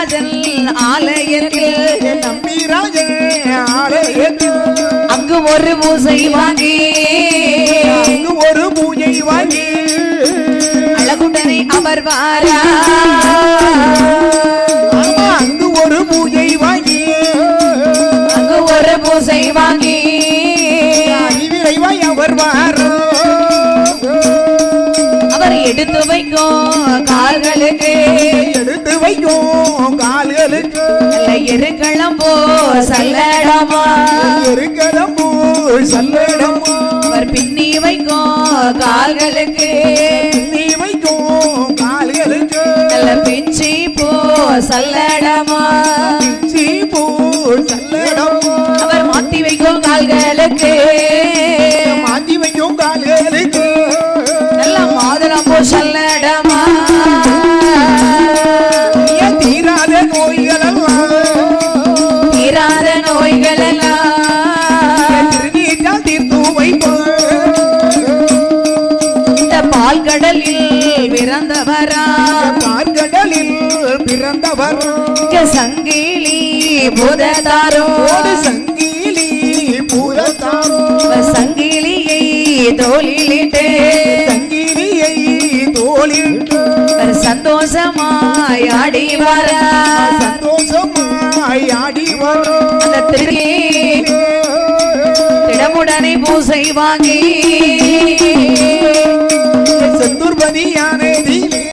ஆலயத்தில் நம்பிராஜன் ஆலயத்தில். அங்கு ஒரு பூசை வாங்கி. அங்கு ஒரு பூஜை வாங்கி அழகுடனை அவர் வாரா. அங்கு ஒரு பூஜை வாங்கி அங்கு ஒரு பூசை வாங்கி. அறிவிரைவாய் அவர் வாரோ அவர் எடுத்து வைக்கும் கால்களுக்கு. எருக்களம் போ சல்லடமா இருக்கடம்பு சல்லடமோ. அவர் பின்னி வைக்கும் கால்களுக்கு. நீ வைக்கும் கால்களுக்கு. நல்ல பிச்சி போ சல்லடமா. சீப்பூ சல்லடமோ. பால் கடலில் பிறந்தவரா? பார்க்கடலில் பிறந்தவர். சங்கிலி பூததாரோ சங்கிலி பூரத்தாம் சங்கிலியை தோளிலிட்டு. சங்கிலியை அவர் சந்தோஷமாய் ஆடி வரா சந்தோஷமாய் ஆடி வரும் அந்த திரு திடமுடனை பூசை வாங்கி.